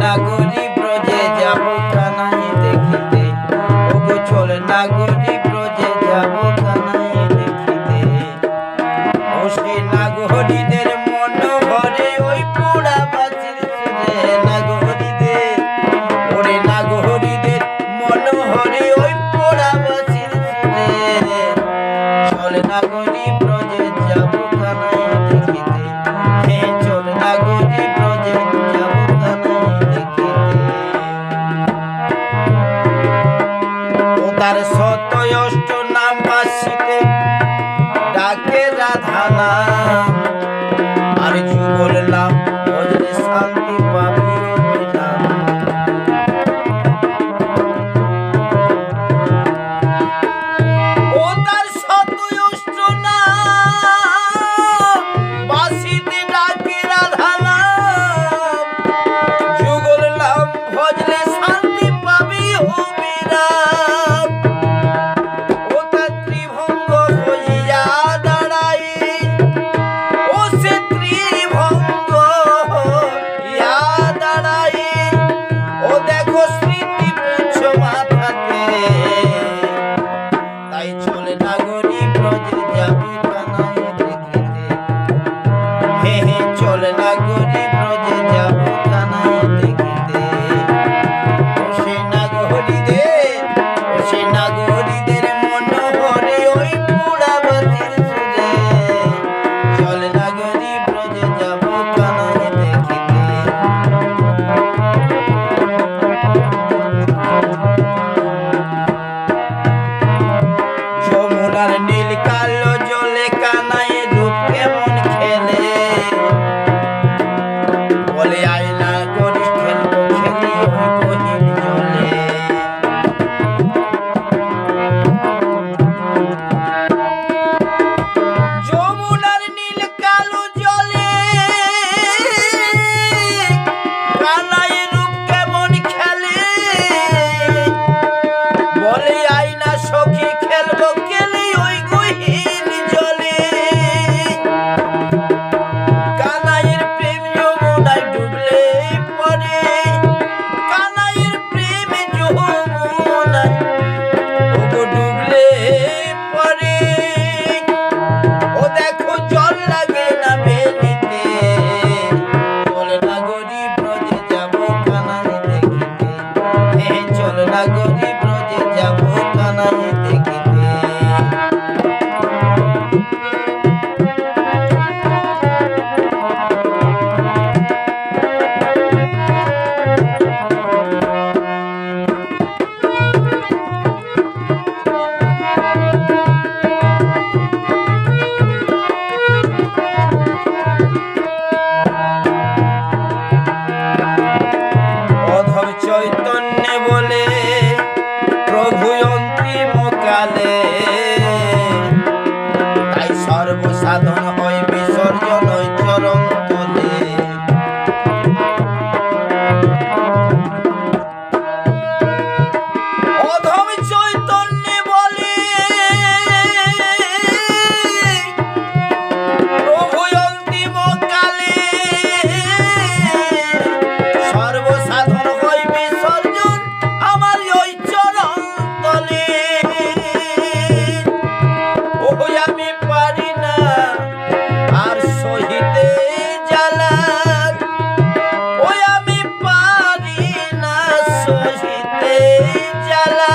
ডাকলে অষ্ট নাম বাসিতে ডাকে রাধানা। আর যুগল নাম Madrid, আমরা গরিব রোজে যাব সাধন হইবে 家了。